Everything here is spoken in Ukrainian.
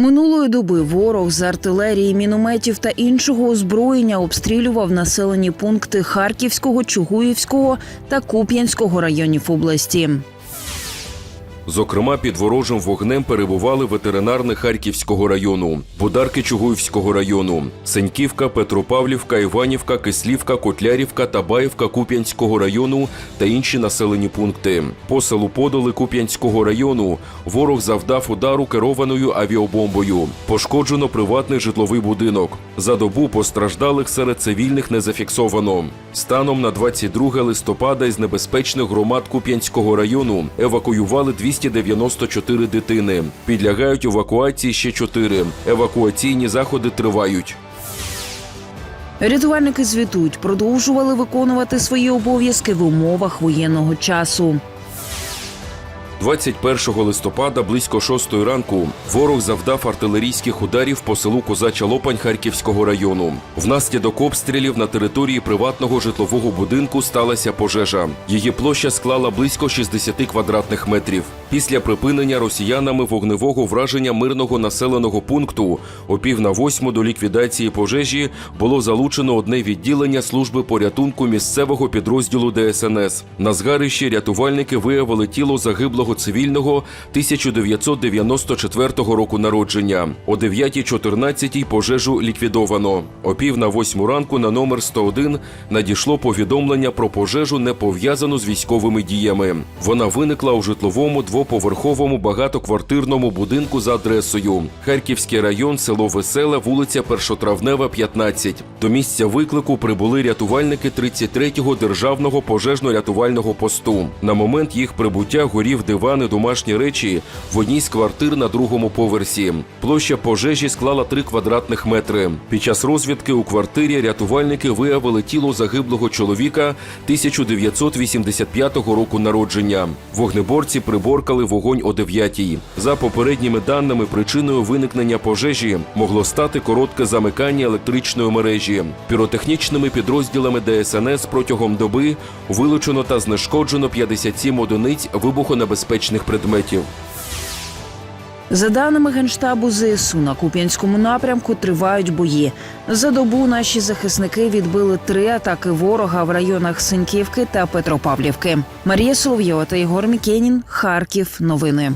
Минулої доби ворог з артилерії, мінометів та іншого озброєння обстрілював населені пункти Харківського, Чугуївського та Куп'янського районів області. Зокрема, під ворожим вогнем перебували ветеринарни Харківського району, Бударки Чугуївського району, Сеньківка, Петропавлівка, Іванівка, Кислівка, Котлярівка, Табаївка Куп'янського району та інші населені пункти. По селу Подоли Куп'янського району ворог завдав удару керованою авіабомбою. Пошкоджено приватний житловий будинок. За добу постраждалих серед цивільних не зафіксовано. Станом на 22 листопада із небезпечних громад Куп'янського району евакуювали 294 дитини. Підлягають евакуації ще 4. Евакуаційні заходи тривають. Рятувальники звітують, продовжували виконувати свої обов'язки в умовах воєнного часу. 21 листопада близько 6 ранку ворог завдав артилерійських ударів по селу Козача Лопань Харківського району. Внаслідок обстрілів на території приватного житлового будинку сталася пожежа. Її площа склала близько 60 квадратних метрів. Після припинення росіянами вогневого враження мирного населеного пункту о пів на восьму до ліквідації пожежі було залучено одне відділення служби порятунку місцевого підрозділу ДСНС. На згарищі рятувальники виявили тіло загиблого цивільного 1994 року народження. О 9.14 пожежу ліквідовано. О пів на восьму ранку на номер 101 надійшло повідомлення про пожежу, не пов'язану з військовими діями. Вона виникла у житловому двоповерховому багатоквартирному будинку за адресою Харківський район, село Веселе, вулиця Першотравнева, 15. До місця виклику прибули рятувальники 33-го державного пожежно-рятувального посту. На момент їх прибуття горів диван і домашні речі в одній з квартир на другому поверсі. Площа пожежі склала 3 квадратних метри. Під час розвідки у квартирі рятувальники виявили тіло загиблого чоловіка 1985 року народження. Вогнеборці приборкали вогонь о 9 За попередніми даними, причиною виникнення пожежі могло стати коротке замикання електричної мережі. Піротехнічними підрозділами ДСНС протягом доби вилучено та знешкоджено 57 одиниць вибухонебезпечних предметів. За даними генштабу ЗСУ, на Куп'янському напрямку тривають бої. За добу наші захисники відбили три атаки ворога в районах Синьківки та Петропавлівки. Марія Соловйова та Ігор Мікенін. Харків. Новини.